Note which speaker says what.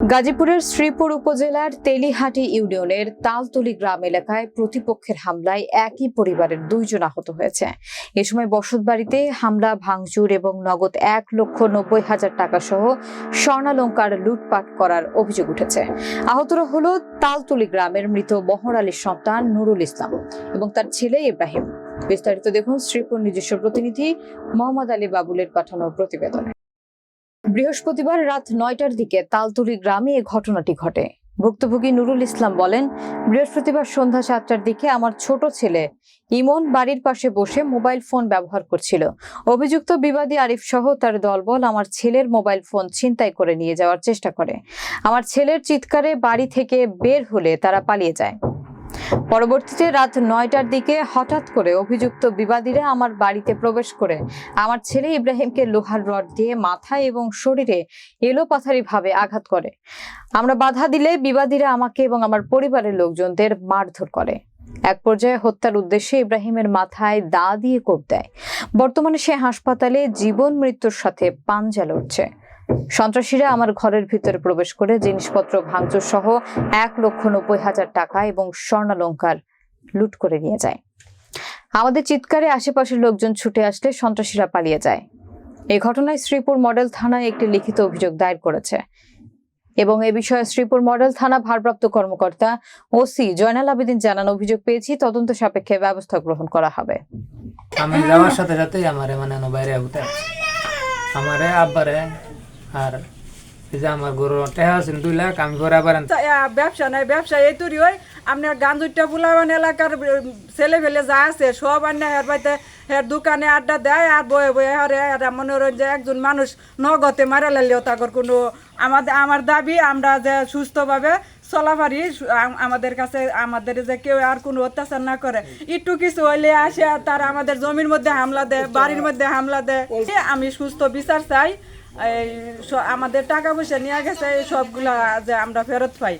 Speaker 1: গাজীপুরের শ্রীপুর উপজেলার তেলিহাটি ইউনিয়নের তালতলি গ্রাম এলাকায় প্রতিপক্ষের হামলায় একই পরিবারের দুইজন আহত হয়েছে। এ সময় বসতবাড়িতে হামলা, ভাঙচুর এবং নগদ এক লক্ষ নব্বই হাজার টাকা সহ স্বর্ণালঙ্কার লুটপাট করার অভিযোগ উঠেছে। আহতরা হল তালতলি গ্রামের মৃত বহর আলীর সন্তান নুরুল ইসলাম এবং তার ছেলে ইব্রাহিম। বিস্তারিত দেখুন শ্রীপুর নিজস্ব প্রতিনিধি মোহাম্মদ আলী বাবুলের পাঠানো প্রতিবেদনে। বৃহস্পতিবার রাত নয়টার দিকে তালতুলি গ্রামে এ ঘটনাটি ঘটে। ভুক্তভোগী নুরুল ইসলাম বলেন, বৃহস্পতিবার সন্ধ্যা সাতটার দিকে আমার ছোট ছেলে ইমন বাড়ির পাশে বসে মোবাইল ফোন ব্যবহার করছিল। অভিযুক্ত বিবাদী আরিফ সহ তার দলবল আমার ছেলের মোবাইল ফোন ছিনতাই করে নিয়ে যাওয়ার চেষ্টা করে। আমার ছেলের চিৎকারে বাড়ি থেকে বের হলে তারা পালিয়ে যায়। পরবর্তীতে রাত নয়টার দিকে হঠাৎ করে অভিযুক্ত বিবাদীরা আমার বাড়িতে প্রবেশ করে। আমার ছেলে ইব্রাহিমকে লোহার রড দিয়ে মাথায় এবং শরীরে এলোপাথারি ভাবে আঘাত করে। আমরা বাধা দিলে বিবাদীরা আমাকে এবং আমার পরিবারের লোকজনদের মারধর করে। এক পর্যায়ে হত্যার উদ্দেশ্যে ইব্রাহিমের মাথায় দা দিয়ে কোপ দেয়। বর্তমানে সে হাসপাতালে জীবন মৃত্যুর সাথে পাঞ্জা লড়ছে। সন্ত্রাসীরা আমার ঘরের ভিতরে প্রবেশ করে জিনিসপত্র, ভাঙচুর সহ এক লক্ষ নব্বই হাজার টাকা এবং স্বর্ণালঙ্কার লুট করে নিয়ে যায়। আমাদের চিৎকারে আশেপাশের লোকজন ছুটে আসলে সন্ত্রাসীরা পালিয়ে যায়। এই ঘটনায় শ্রীপুর মডেল থানায় একটি লিখিত অভিযোগ দায়ের করেছে এবং এ বিষয়ে শ্রীপুর মডেল থানা ভারপ্রাপ্ত কর্মকর্তা ওসি জয়নাল আবেদিন জানান, অভিযোগ পেয়েছি, তদন্ত সাপেক্ষে ব্যবস্থা গ্রহণ করা হবে।
Speaker 2: আমি যাওয়ার সাথে সাথেই আমারে মানে বাইরে উঠে আমারে আব্বারে আর যে আমার গরু টেহা আছে দুই লাখ আমি ঘরে
Speaker 3: আহ, ব্যবসা নাই ব্যবসা এই তৈরি হয় আপনার গাঞ্জুরটা বুলাবান এলাকার ছেলে ফেলে যা আছে সব আনে হের বাড়িতে হের দোকানে আড্ডা দেয় আর বয়ে বয়ে হারে আর মনোরঞ্জন একজন মানুষ নগতে মারা লাইলেও তাকর কোনো আমাদের আমার দাবি আমরা যে সুস্থভাবে চলাফারি আমাদের কাছে আমাদের যে কেউ আর কোনো অত্যাচার না করে। একটু কিছু হইলে আসে আর তারা আমাদের জমির মধ্যে হামলা দেয় বাড়ির মধ্যে হামলা দেয়। আমি সুস্থ বিচার চাই আমাদের টাকা পয়সা নিয়ে গেছে এই সবগুলা যে আমরা ফেরত পাই।